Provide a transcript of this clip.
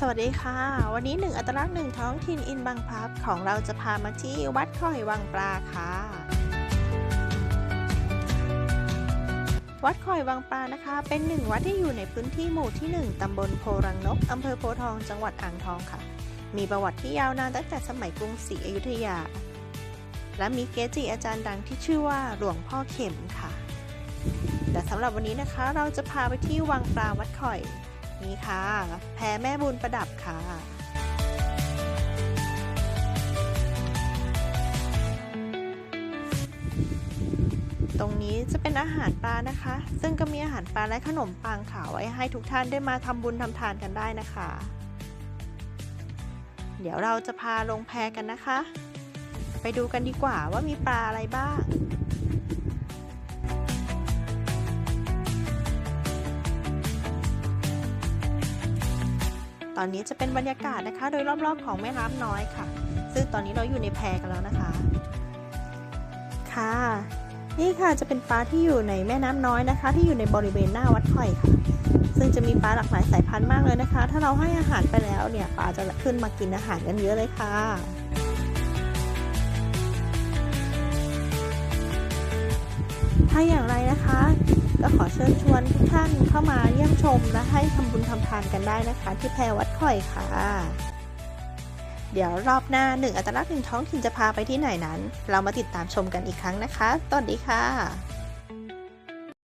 สวัสดีค่ะ วันนี้หนึ่งอัตลักษณ์หนึ่งท้องถิ่นอินบางพลับของเราจะพามาที่วัดข่อยวังปลาค่ะ วัดข่อยวังปลานะคะ เป็นหนึ่งวัดที่อยู่ในพื้นที่หมู่ที่ 1ตำบลโพรังนกอำเภอโพทอง จังหวัดอ่างทองค่ะ มีประวัติที่ยาวนานตั้งแต่สมัยกรุงศรีอยุธยา และมีเกจิอาจารย์ดังที่ชื่อว่าหลวงพ่อเข็มค่ะ แต่สำหรับวันนี้นะคะเราจะพาไปที่วังปลาวัดข่อย นี่ค่ะ แพแม่บุญประดับค่ะตรงนี้จะเป็นอาหารปลานะคะ ซึ่งก็มีอาหารปลาและขนมปังค่ะไว้ให้ทุกท่านได้มาทำบุญทำทานกันได้นะคะ เดี๋ยวเราจะพาลงแพกันนะคะ ไปดูกันดีกว่าว่ามีปลาอะไรบ้าง ตอนนี้จะเป็นบรรยากาศนะคะ โดยรอบๆของแม่น้ำน้อยค่ะ ซึ่งตอนนี้เราอยู่ในแพกันแล้วนะคะ ค่ะ นี่ค่ะจะเป็นปลาที่อยู่ในแม่น้ำน้อยนะคะ ที่อยู่ในบริเวณหน้าวัดข่อยค่ะ ซึ่งจะมีปลาหลากหลายสายพันธุ์มากเลยนะคะ ถ้าเราให้อาหารไปแล้วเนี่ยปลาจะขึ้นมากินอาหารกันเยอะเลยค่ะถ้าอย่างไรนะคะ ก็ขอเชิญชวนทุกท่านเข้ามาเยี่ยมชมและให้ทำบุญทำทานกันได้นะคะ ที่แพรวัดข่อยค่ะ เดี๋ยวรอบหน้าหนึ่งอัตลักษณ์หนึ่งท้องถิ่นจะพาไปที่ไหนนั้น เรามาติดตามชมกันอีกครั้งนะคะสวัสดีค่ะ